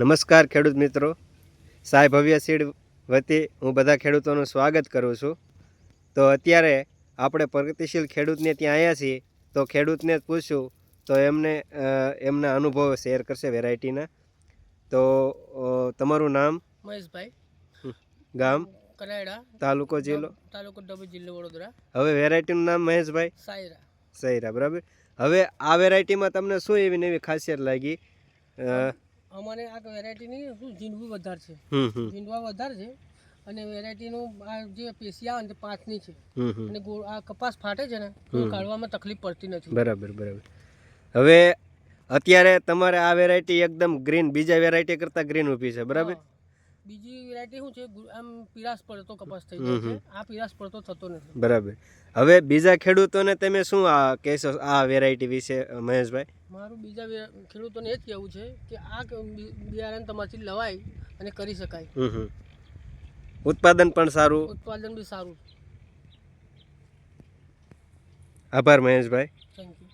નમસ્કાર ખેડૂત મિત્રો. સાઈ ભવ્ય સીડ વતી હું બધા ખેડૂતોનું સ્વાગત કરું છું. તો અત્યારે આપણે પ્રગતિશીલ ખેડૂતને ત્યાં આવ્યા છીએ. તો ખેડૂતને જ પૂછ્યું તો એમને એમના અનુભવો શેર કરશે વેરાયટીના. તો તમારું નામ? મહેશભાઈ. ગામ? કરાયડા. તાલુકો જિલ્લો? તાલુકો ડભોઈ જિલ્લો વડોદરા. હવે વેરાયટીનું નામ મહેશભાઈ? સાયરા. સાયરા બરાબર. હવે આ વેરાયટીમાં તમને શું એવી નવી ખાસિયત લાગી? અમારે આ વેરાયટીની શું ઝીંડવું વધારે છે. ઝીંડવા વધારે છે અને વેરાયટીનું આ જે પેશી આવે ને તે પાંચની છે. અને આ કપાસ ફાટે છે ને કાઢવામાં તકલીફ પડતી નથી. બરાબર બરાબર. હવે અત્યારે તમારે આ વેરાયટી એકદમ ગ્રીન બીજા વેરાયટી કરતાં ગ્રીન ઊભી છે બરાબર. બીજી વેરાયટી શું છે? આમ પીળાશ પડતો કપાસ થઈ જાય છે. આ પીળાશ પડતો થતો નથી. બરાબર. હવે બીજા ખેડૂતોને તમે શું આ કહેશો આ વેરાયટી વિશે મહેશભાઈ? મારું બીજા ખેડૂતોને એ જ કહેવું છે કે આ બિયારણ તમારથી લવાય અને કરી શકાય. ઉત્પાદન પણ સારું. ઉત્પાદન બી સારું. આભાર મહેશભાઈ. Thank you